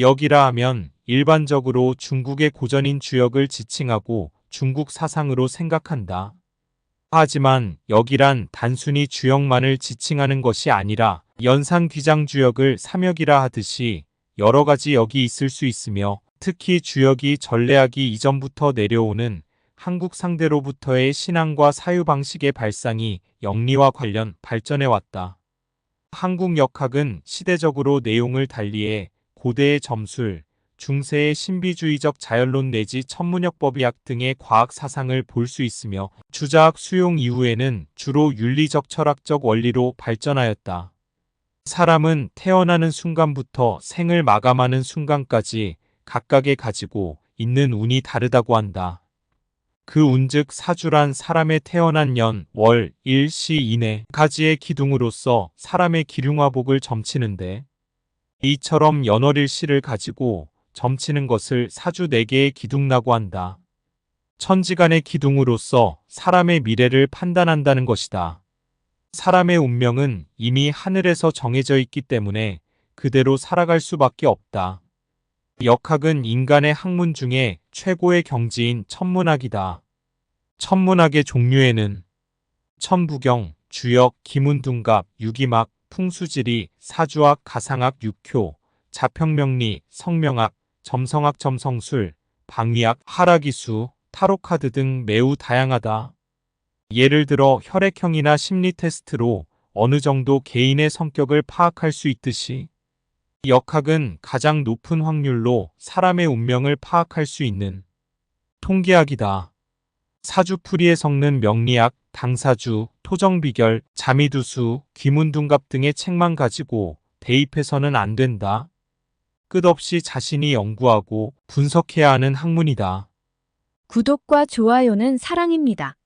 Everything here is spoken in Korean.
역이라 하면 일반적으로 중국의 고전인 주역을 지칭하고 중국 사상으로 생각한다. 하지만 역이란 단순히 주역만을 지칭하는 것이 아니라 연산 귀장 주역을 삼역이라 하듯이 여러 가지 역이 있을 수 있으며 특히 주역이 전래하기 이전부터 내려오는 한국 상대로부터의 신앙과 사유 방식의 발상이 영리와 관련 발전해 왔다. 한국 역학은 시대적으로 내용을 달리해 고대의 점술, 중세의 신비주의적 자연론 내지 천문역법의학 등의 과학 사상을 볼 수 있으며 주자학 수용 이후에는 주로 윤리적 철학적 원리로 발전하였다. 사람은 태어나는 순간부터 생을 마감하는 순간까지 각각의 가지고 있는 운이 다르다고 한다. 그 운즉 사주란 사람의 태어난 년, 월, 일, 시 이내 가지의 기둥으로서 사람의 기륭화복을 점치는데 이처럼 연월일 시를 가지고 점치는 것을 사주 네개의 기둥라고 한다. 천지간의 기둥으로서 사람의 미래를 판단한다는 것이다. 사람의 운명은 이미 하늘에서 정해져 있기 때문에 그대로 살아갈 수밖에 없다. 역학은 인간의 학문 중에 최고의 경지인 천문학이다. 천문학의 종류에는 천부경, 주역, 기문둔갑, 유기막, 풍수지리, 사주학, 가상학, 육효, 자평명리, 성명학, 점성학, 점성술, 방위학, 하라기수, 타로카드 등 매우 다양하다. 예를 들어 혈액형이나 심리 테스트로 어느 정도 개인의 성격을 파악할 수 있듯이 역학은 가장 높은 확률로 사람의 운명을 파악할 수 있는 통계학이다. 사주풀이에 섞는 명리학, 당사주, 토정비결, 자미두수, 귀문둔갑 등의 책만 가지고 대입해서는 안 된다. 끝없이 자신이 연구하고 분석해야 하는 학문이다. 구독과 좋아요는 사랑입니다.